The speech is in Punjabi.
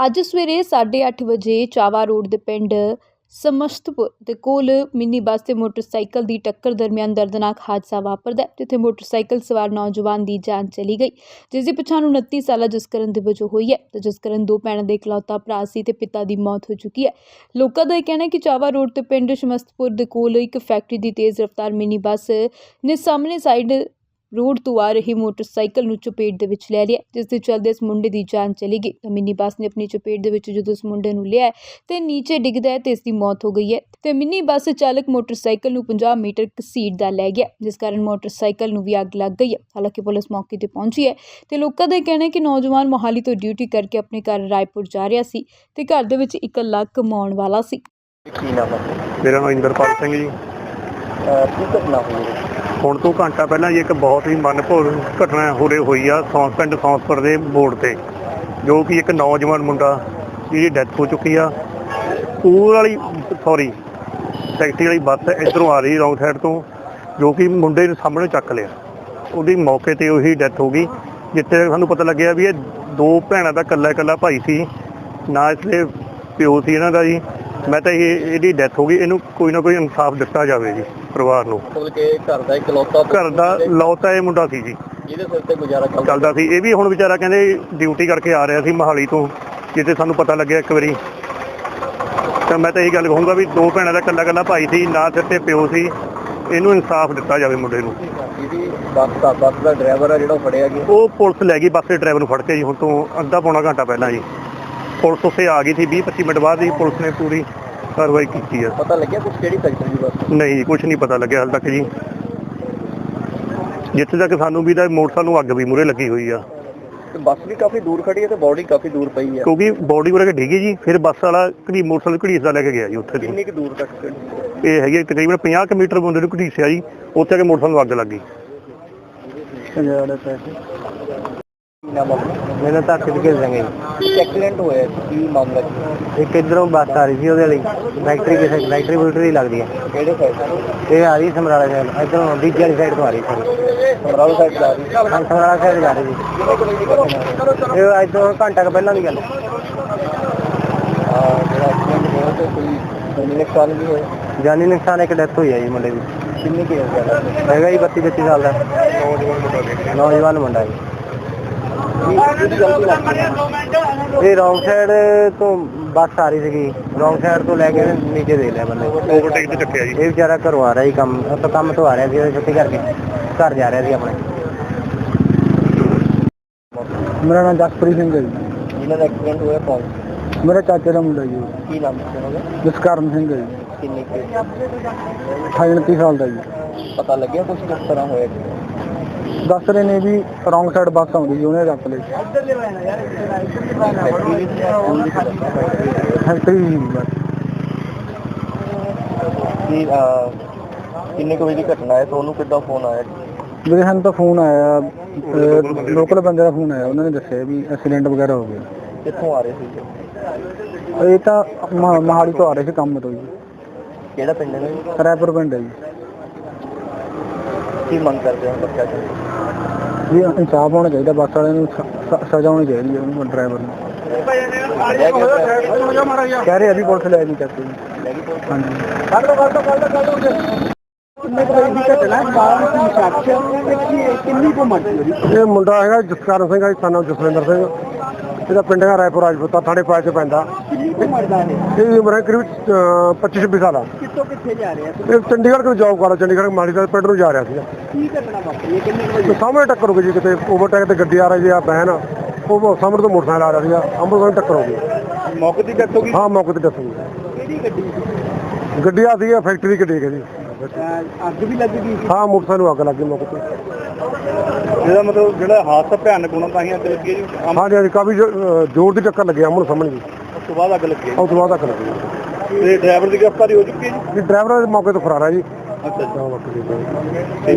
ਅੱਜ ਸਵੇਰੇ 8:30 ਵਜੇ ਚਾਵਾ ਰੋਡ ਦੇ ਪਿੰਡ ਸਮਸਤਪੁਰ ਦੇ ਕੋਲ ਮਿੰਨੀ ਬੱਸ ਤੇ ਮੋਟਰਸਾਈਕਲ ਦੀ ਟੱਕਰ ਦਰਮਿਆਨ ਦਰਦਨਾਕ ਹਾਦਸਾ ਵਾਪਰਦਾ ਹੈ, ਜਿੱਥੇ ਮੋਟਰਸਾਈਕਲ ਸਵਾਰ ਨੌਜਵਾਨ ਦੀ ਜਾਨ ਚਲੀ ਗਈ ਜਿਸ ਦੀ ਪਛਾਣ 29 ਸਾਲਾ ਜਸਕਰਨ ਦੇ ਵਜੋਂ ਹੋਈ ਹੈ। ਤੇ ਜਸਕਰਨ ਦੋ ਭੈਣਾਂ ਦੇ ਇਕਲੌਤਾ ਭਰਾ ਸੀ ਤੇ ਪਿਤਾ ਦੀ ਮੌਤ ਹੋ ਚੁੱਕੀ ਹੈ। ਲੋਕਾਂ ਦਾ ਇਹ ਕਹਿਣਾ ਹੈ ਕਿ ਚਾਵਾ ਰੋਡ ਤੇ ਪਿੰਡ ਸਮਸਤਪੁਰ ਦੇ ਕੋਲ ਇੱਕ ਫੈਕਟਰੀ ਦੀ ਤੇਜ਼ ਰਫ਼ਤਾਰ ਮਿੰਨੀ ਬੱਸ ਨੇ ਸਾਹਮਣੇ ਸਾਈਡ ਰੋਡ ਤੋਂ ਆ ਰਹੀ ਮੋਟਰਸਾਈਕਲ ਨੂੰ ਚਪੇਟ ਦੇ ਵਿੱਚ ਲੈ ਲਿਆ ਜਿਸ ਦੇ ਚੱਲਦੇ ਇਸ ਮੁੰਡੇ ਦੀ ਜਾਨ ਚਲੀ ਗਈ। ਤਾਂ ਮਿੰਨੀ ਬੱਸ ਨੇ ਆਪਣੀ ਚਪੇਟ ਦੇ ਵਿੱਚ ਜਦੋਂ ਉਸ ਮੁੰਡੇ ਨੂੰ ਲਿਆ ਤੇ ਨੀਚੇ ਡਿੱਗਦਾ ਹੈ ਤੇ ਇਸ ਦੀ ਮੌਤ ਹੋ ਗਈ ਹੈ। ਤੇ ਮਿੰਨੀ ਬੱਸ ਚਾਲਕ ਮੋਟਰਸਾਈਕਲ ਨੂੰ 50 ਮੀਟਰ ਘਸੀਟਦਾ ਲੈ ਗਿਆ ਜਿਸ ਕਾਰਨ ਮੋਟਰਸਾਈਕਲ ਨੂੰ ਵੀ ਅੱਗ ਲੱਗ ਗਈ ਹੈ। ਹਾਲਾਂਕਿ ਪੁਲਿਸ ਮੌਕੇ ਤੇ ਪਹੁੰਚੀ ਹੈ ਤੇ ਲੋਕਾਂ ਦਾ ਕਹਿਣਾ ਹੈ ਕਿ ਨੌਜਵਾਨ ਮੋਹਾਲੀ ਤੋਂ ਡਿਊਟੀ ਕਰਕੇ ਆਪਣੇ ਘਰ ਰਾਏਪੁਰ ਜਾ ਰਿਹਾ ਸੀ ਤੇ ਘਰ ਦੇ ਵਿੱਚ ਇੱਕ ਲੱਖ ਕਮਾਉਣ ਵਾਲਾ ਸੀ। ਕੀ ਨਾਮ ਹੈ ਮੇਰਾ ਨਾਮ ਇੰਦਰਪਾਲ ਸਿੰਘ ਜੀ। ਕੀ ਘਟਨਾ ਹੋਈ ਹੈ? ਹੁਣ ਤੋਂ ਘੰਟਾ ਪਹਿਲਾਂ ਜੀ ਇੱਕ ਬਹੁਤ ਹੀ ਮਨਭੂਰ ਘਟਨਾ ਹੋਰੇ ਹੋਈ ਆ ਸੌਂਸ ਪਿੰਡ ਸੌਂਸਪੁਰ ਦੇ ਬੋਰਡ ਤੇ, ਜੋ ਕਿ ਇੱਕ ਨੌਜਵਾਨ ਮੁੰਡਾ ਜਿਹਦੀ ਡੈਥ ਹੋ ਚੁੱਕੀ ਆ। ਸਕੂਲ ਵਾਲੀ ਸੌਰੀ ਟੈਕਸੀ ਵਾਲੀ ਬੱਸ ਇਧਰੋਂ ਆ ਰਹੀ ਰੌਂਗ ਸਾਈਡ ਤੋਂ, ਜੋ ਕਿ ਮੁੰਡੇ ਦੇ ਸਾਹਮਣੇ ਚੱਕ ਲਿਆ। ਉਹਦੀ ਮੌਕੇ ਤੇ ਉਹੀ ਡੈਥ ਹੋ ਗਈ, ਜਿੱਥੇ ਸਾਨੂੰ ਪਤਾ ਲੱਗਿਆ ਵੀ ਇਹ ਦੋ ਭੈਣਾਂ ਦਾ ਇਕੱਲਾ ਇਕੱਲਾ ਭਾਈ ਸੀ, ਨਾ ਇਸਦੇ ਪਿਓ ਸੀ ਇਹਨਾਂ ਦਾ ਜੀ। ਮੈਂ ਤਾਂ ਇਹ, ਇਹਦੀ ਡੈਥ ਹੋ ਗਈ, ਇਹਨੂੰ ਕੋਈ ਨਾ ਕੋਈ ਇਨਸਾਫ ਦਿੱਤਾ ਜਾਵੇ ਜੀ। ਪਰਿਵਾਰ ਨੂੰ। ਮਤਲਬ ਕਿ ਘਰ ਦਾ ਇਕਲੌਤਾ ਘਰ ਦਾ ਲੌਤਾ ਇਹ ਮੁੰਡਾ ਸੀ ਜੀ। ਜਿਹਦੇ ਸਿਰ ਤੇ ਗੁਜ਼ਾਰਾ ਚੱਲਦਾ ਚੱਲਦਾ ਸੀ। ਇਹ ਵੀ ਹੁਣ ਵਿਚਾਰਾ ਕਹਿੰਦੇ ਡਿਊਟੀ ਕਰਕੇ ਆ ਰਿਹਾ ਸੀ ਮਹਾਲੀ ਤੋਂ ਜਿੱਥੇ ਸਾਨੂੰ ਪਤਾ ਲੱਗਿਆ ਇੱਕ ਵਾਰੀ। ਤਾਂ ਮੈਂ ਤਾਂ ਇਹ ਗੱਲ ਕਹੂੰਗਾ ਵੀ ਦੋ ਭੈਣਾਂ ਦਾ ਇਕੱਲਾ ਇਕੱਲਾ ਭਾਈ ਸੀ ਨਾ ਸਿਰ ਤੇ ਪਿਓ ਸੀ। ਇਹਨੂੰ ਇਨਸਾਫ ਦਿੱਤਾ ਜਾਵੇ ਮੁੰਡੇ ਨੂੰ। ਜਿਹਦੀ ਬੱਸ ਦਾ ਬੱਸ ਦਾ ਡਰਾਈਵਰ ਆ ਜਿਹੜਾ ਉਹ ਫੜਿਆ ਗਿਆ। ਉਹ ਪੁਲਿਸ ਲੈ ਗਈ ਬੱਸ ਦੇ ਡਰਾਈਵਰ ਨੂੰ ਫੜ ਕੇ ਜੀ। ਹੁਣ ਤੋਂ ਅੱਧਾ ਪੌਣਾ ਘੰਟਾ ਪਹਿਲਾਂ ਜੀ। ਪੁਲਿਸ ਉੱਥੇ ਆ ਗਈ ਸੀ 20 25 ਮਿੰਟ ਬਾਅਦ ਹੀ ਪੁਲਿਸ ਨੇ ਪੂਰੀ ਕਾਰਵਾਈ ਕੀਤੀ ਆ। ਪਤਾ ਲੱਗਿਆ ਕੁਝ ਕਿਹੜੀ ਫੈਕਟਰੀ ਦੀ ਬੱਸ ਨਹੀਂ ਕੁਝ ਨਹੀਂ ਪਤਾ ਲੱਗਿਆ ਹਾਲ ਤੱਕ ਜੀ। ਜਿੱਥੇ ਤੱਕ ਸਾਨੂੰ ਵੀ ਤਾਂ ਮੋਟਰਸਾਈਕਲ ਨੂੰ ਅੱਗ ਵੀ ਮੂਰੇ ਲੱਗੀ ਹੋਈ ਆ। ਤੇ ਬੱਸ ਵੀ ਕਾਫੀ ਦੂਰ ਖੜੀ ਹੈ ਤੇ ਬੋਡੀ ਕਾਫੀ ਦੂਰ ਪਈ ਹੈ। ਕਿਉਂਕਿ ਬੋਡੀ ਉਰੇ ਡਿੱਗੀ ਜੀ ਫਿਰ ਬੱਸ ਵਾਲਾ ਘੜੀ ਮੋਟਰਸਾਈਕਲ ਘੜੀਸਦਾ ਲੈ ਕੇ ਗਿਆ ਜੀ ਉੱਥੇ ਦੀ ਕਿੰਨੀ ਕੁ ਦੂਰ ਤੱਕ? ਇਹ ਹੈਗੀ ਤਕਰੀਬਨ 50 ਕੁ ਮੀਟਰ ਬੰਦੇ ਨੂੰ ਘੜੀਸਿਆ ਜੀ ਉੱਥੇ ਆ ਕੇ ਮੋਟਰਸਾਈਕਲ ਨੂੰ ਅੱਗ ਲੱਗ ਗਈ। ਕੀ ਨਾਮ ਹੈ ਮੈਨੂੰ ਤਾਂ ਕਿੱਥੇ ਕੇ ਜਾਂਗੇ ਐਕਸੀਡੈਂਟ ਹੋਇਆ ਸੀ, ਕੀ ਮਾਮਲਾ ਸੀ? ਇੱਕ ਇਧਰੋਂ ਬੱਸ ਆ ਰਹੀ ਸੀ ਉਹਦੇ ਲਈ। ਫੈਕਟਰੀ ਕਿਸੇ ਫੈਕਟਰੀ ਫੁਲਟਰੀ ਲੱਗਦੀ ਹੈ ਕਿਹੜੇ ਫੈਕਟਰੀ ਇਹ ਆ ਰਹੀ ਸਮਰਾਲਾ ਸਾਈਡ ਇਧਰੋਂ ਦੂਜੀ ਵਾਲੀ ਸਾਈਡ ਤੋਂ ਆ ਰਹੀ ਸੀ। ਸਮਰਾਲ ਸਾਈਡ ਜਾ ਰਹੀ ਹਾਂ ਸਮਰਾਲਾ ਸਾਈਡ ਜਾ ਰਹੀ ਸੀ। ਕਿੰਨੇ ਕੁ ਵਜੇ ਦੀ ਘਟਨਾ ਹੈ? ਇਹ ਅੱਜ ਤੋਂ ਘੰਟਾ ਕੁ ਪਹਿਲਾਂ ਦੀ ਗੱਲ ਜਾਨੀ ਨੁਕਸਾਨ ਵੀ ਹੋਇਆ? ਜਾਨੀ ਨੁਕਸਾਨ ਇੱਕ ਡੈਥ ਹੋਈ ਹੈ ਜੀ ਮੁੰਡੇ ਦੀ। ਕਿੰਨੀ ਕੁ ਏਜ ਦਾ? ਹੈ ਹੈਗਾ ਜੀ 32 25 ਸਾਲ ਦਾ। ਨੌਜਵਾਨ ਮੁੰਡਾ ਜੀ ਕਿਹਦੀ ਗਲਤੀ ਲੱਗਦੀ ਹੈ ਇਹ ਰੌਂਗ ਸਾਈਡ ਤੋਂ ਬੱਸ ਆ ਰਹੀ ਸੀਗੀ। ਰੌਂਗ ਸਾਈਡ ਤੋਂ ਲੈ ਕੇ ਨੀਚੇ ਦੇ ਲਿਆ ਬੰਦੇ। ਓਵਰਟੇਕ ਤੇ ਚੱਕਿਆ ਜੀ। ਇਹ ਵਿਚਾਰਾ ਘਰੋਂ ਆ ਰਿਹਾ ਸੀ ਕੰਮ। ਉਹ ਤੋਂ ਕੰਮ ਤੋਂ ਆ ਰਿਹਾ ਸੀ ਉਹ ਛੁੱਟੀ ਕਰਕੇ। ਘਰ ਜਾ ਰਿਹਾ ਸੀ ਆਪਣੇ। ਮੇਰਾ ਨਾਮ ਜਸਪ੍ਰੀਤ ਸਿੰਘ ਹੈ ਜੀ। ਜਿਹਨਾਂ ਦਾ ਐਕਸੀਡੈਂਟ ਹੋਇਆ ਕੌਣ? ਮੇਰਾ ਚਾਚੇ ਦਾ ਮੁੰਡਾ ਜੀ। ਕੀ ਨਾਮ ਹੈ ਉਹਦਾ ਜਸਕਰਨ ਸਿੰਘ ਹੈ ਜੀ। ਕਿੰਨੀ ਕੁ? 28 29 ਸਾਲ ਦਾ ਜੀ। ਪਤਾ ਲੱਗਿਆ ਕੁਝ ਕਿਸ ਤਰ੍ਹਾਂ ਹੋਇਆ? ਜੀ ਦੱਸ ਰਹੇ ਨੇ ਵੀ ਰੌਂਗ ਸਾਈਡ ਬੱਸ ਆਉਂਦੀ ਉਹਨੇ ਰੱਖ ਲਈ। ਫੈਕਟਰੀ ਵਿੱਚ ਸਕੂਲ ਦੀ ਫੈਕਟਰੀ ਕੀ ਅਹ, ਕਿੰਨੇ ਕੁ ਵਜੇ ਦੀ ਘਟਨਾ ਹੈ? ਤੁਹਾਨੂੰ ਕਿੱਦਾਂ ਫੋਨ ਆਇਆ? ਮੇਰੇ ਤਾਂ ਫੋਨ ਆਇਆ ਲੋਕਲ ਬੰਦੇ ਦਾ ਫੋਨ ਆਇਆ ਉਹਨਾਂ ਨੇ ਦੱਸਿਆ ਵੀ ਐਕਸੀਡੈਂਟ ਵਗੈਰਾ ਹੋ ਗਿਆ। ਕਿੱਥੋਂ ਆ ਰਹੇ ਸੀ? ਇਹ ਤਾਂ ਮਹਾ- ਮੋਹਾਲੀ ਤੋਂ ਆ ਰਹੇ ਸੀ ਕੰਮ ਤੋਂ ਜੀ। ਕਿਹੜਾ ਪਿੰਡ ਹੈ? ਜੀ? ਰਾਏਪੁਰ ਪਿੰਡ ਹੈ ਜੀ। ਕੀ ਮੰਗ ਕਰਦੇ ਹੋ ਬੱਚਾ ਜੀ ਵੀ ਇਨਸਾਫ ਹੋਣਾ ਚਾਹੀਦਾ ਬੱਸ ਵਾਲਿਆਂ ਨੂੰ ਸ- ਸ- ਸਜ਼ਾ ਹੋਣੀ ਚਾਹੀਦੀ ਹੈ ਉਹਨੂੰ ਡਰਾਈਵਰ ਨੂੰ। ਕਹਿ ਰਹੇ ਅਸੀਂ ਪੁਲਿਸ ਲੈ ਨਹੀਂ ਜੀ ਲੈ ਪੁਲਿਸ? ਹਾਂਜੀ। ਕੱਲ ਤੋਂ ਕੱਲ ਤੋਂ ਕੱਲ ਤੋਂ ਕੱਲ ਤੋਂ ਕਿੰਨੇ ਕੁ ਵਜੇ ਦੀ ਘਟਨਾ ਬਾਹਰ ਦੀ ਸ਼ਖਸ ਕਿੰਨੀ ਕੁ ਮਰਜ਼ੀ ਇਹ ਮੁੰਡਾ ਹੈਗਾ ਜਸਕਰਨ ਸਿੰਘ ਹੈ ਸਾਨੂੰ ਜਸਵਿੰਦਰ ਸਿੰਘ। ਇਹਦਾ ਪਿੰਡ ਹੈ ਰਾਏਪੁਰ ਰਾਜਪੂਤਾ ਥਾਣੇ ਪਾਇ ਚ ਪੈਂਦਾ। ਕਿੰਨੀ ਕੁ ਮਰਦਾ ਹੈ ਇਹਦੀ ਉਮਰ ਹੈ ਕਰੀਬ 25 26 ਸਾਲ ਆ। ਕਿੱਥੋਂ ਕਿੱਥੇ ਜਾ ਰਿਹਾ ਸੀ? ਇਹ ਚੰਡੀਗੜ੍ਹ ਤੋਂ ਜੌਬ ਕਰਦਾ ਚੰਡੀਗੜ੍ਹ ਮਾਲੀ ਦਾ ਪਿੰਡ ਨੂੰ ਜਾ ਰਿਹਾ ਸੀਗਾ। ਕੀ ਘਟਨਾ ਵਾਪਰੀ ਹੈ? ਕਿੰਨੇ ਕੁ ਵਜੇ? ਤੇ ਸਾਹਮਣੇ ਟੱਕਰ ਹੋ ਗਈ ਜੀ ਕਿਤੇ ਓਵਰਟੇਕ ਤੇ ਗੱਡੀ ਆ ਰਹੀ ਸੀ ਆ ਬਹਿਨ ਉਹ ਸਾਹਮਣੇ ਤੋਂ ਮੋਟਰਸਾਈਕਲ ਆ ਰਿਹਾ ਸੀਗਾ ਅੰਮ੍ਰਿਤਸਰ ਟੱਕਰ ਹੋ ਗਈ। ਮੌਕੇ ਦੀ ਡੈਥ ਹੋ ਗਈ? ਹਾਂ ਮੌਕੇ ਤੇ ਦੱਸੋ ਕਿਹੜੀ ਗੱਡੀ? ਸੀ ਗੱਡੀ ਆ ਸੀਗੀ ਫੈਕਟਰੀ ਦੀ ਜੀ। ਅਹ, ਅੱਗ ਵੀ ਲੱਗ ਗਈ ਹਾਂ ਮੋਟਰਸਾਈਕਲ ਨੂੰ ਅੱਗ ਲੱਗ ਗਈ ਮੌਕੇ ਤੇ। ਇਹਦਾ ਮਤਲਬ ਜਿਹੜਾ ਹਾਦਸਾ ਭਿਆਨਕ ਹੋਣਾ ਤਾਂ ਹੀ ਅੱਗ ਲੱਗੀ ਹੈ ਜੀ। ਹਾਂਜੀ ਹਾਂਜੀ ਕਾਫੀ ਜ਼ੋ- ਅਹ ਜ਼ੋਰ ਦੀ ਟੱਕਰ ਲੱਗੀ ਆਮਣ ਸਾਹਮਣੇ ਜੀ। ਉਸ ਤੋਂ ਬਾਅਦ ਅੱਗ ਲੱਗੀ ਉਸ ਤੋਂ ਬਾਅਦ ਅੱਗ ਲੱਗੀ ਤੇ ਡਰਾਈਵਰ ਦੀ ਗ੍ਰਿਫਤਾਰੀ ਹੋ ਚੁੱਕੀ ਹੈ ਜੀ? ਜੀ ਡਰਾਈਵਰ ਮੌਕੇ ਤੋਂ ਫਰਾਰ ਹੈ ਜੀ। ਅੱਛਾ ਹਾਂ, ਬਾਕੀ ਜੀ।